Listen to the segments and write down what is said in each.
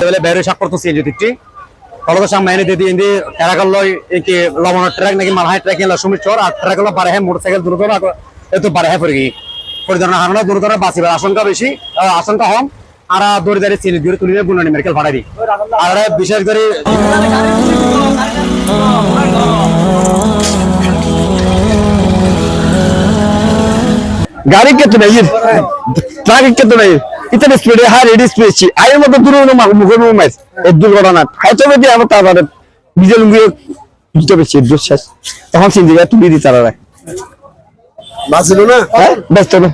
বেলে বেরে সাক্ষর তো এরাকল কি লবণ ট্রাক নাকি মালহাই ট্রাক সুমিত চর, আর ট্রাক হলো বারে মোটরসাইকেল দ্রুত এত বারে পরিধানের হারণে দ্রুত বাঁচিবার আশঙ্কা বেশি আশঙ্কা কম আর দৌড়ে দাঁড়িয়ে সিএনজি দূরে বুনানি মেডিকেল ভাড়াই দিই। আর বিশেষ করে গাড়ি কেতো নাই, ট্রাক কেতো নাই। ইতনে স্পিডে হাই রেডি স্পিড ছি আয়ের মতো দূর মার মুখে মুখ মাইস। এই দুর্ঘটনা। খাইতে দিয়ে আমার তারপরে শেষ তখন সিন তুলি দি তারা বাঁচিল না? হ্যাঁ ব্যস্ত না।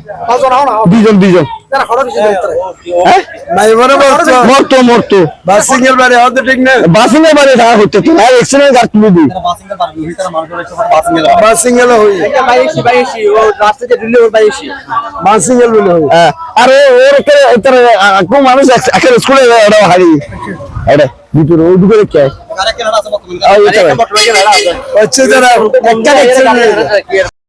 দুইজন দুইজন। হ্যাঁ? মরতো। মরতো বাস সিঙ্গেল বাড়ি হতে ঠিক না বাসিং এর বারে দেখা হতো তো আর এক্সিডেন্ট গাড়ি তুলে দি বাস সিঙ্গেল হই বাস বলে হই হ্যাঁ, আর ওর কোন মানুষ স্কুলে হারি? এটা ভিতরে যারা একটা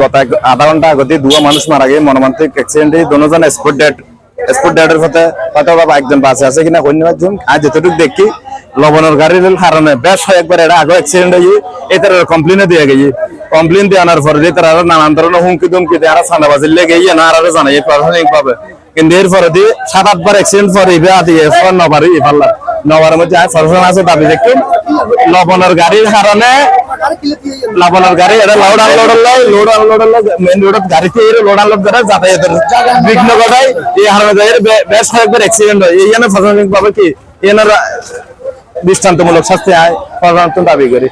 গত আধা ঘণ্টা আগতে দুয়া মানুষ মারা গিয়ে মর্মান্তিক অ্যাক্সিডেন্টে দুজন স্পট ডেড স্পট ডেডের সাথে হয়তো বা একজন বাসে আছে কিনা অন্য একজন আর যতটুকু দেখি, লবণের গাড়ির কারণে বেশ কয়েকবার এটা আগে অ্যাক্সিডেন্ট হয়ে এটার কমপ্লেনে দিয়ে গেছি। কমপ্লেন দিয়ে আনার পরে তারা আরও নানান ধরনের হুমকি দুমকি দিয়ে আর সান্দা বাজির লেগে ইয়ে না আর জানাই প্রশাসনিক ভাবে কিন্তু এরপরে দিয়ে সাত আটবার অ্যাক্সিডেন্ট পরে ইবে আদি এরপর নবারই ইফাল্লা নবারের মধ্যে আর আছে দাবি দেখি। লবণের গাড়ির কারণে গাড়ি এটা লোড আনলোড লয় লোড আনলোড মেইন রোডত গাড়িতে এর লোড আনলোড করে যাতায়াতের বিঘ্ন ঘটায় এই হারণে যায় বেশ কয়েকবার অ্যাক্সিডেন্ট হয় এই জন্য প্রশাসনিক ভাবে কি এনার দৃষ্টান্তমূলক শাস্তি আয় প্রশাসন দাবি করি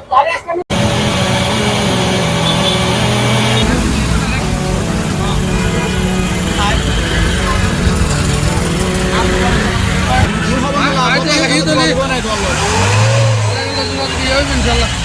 ইনশাল্লাহ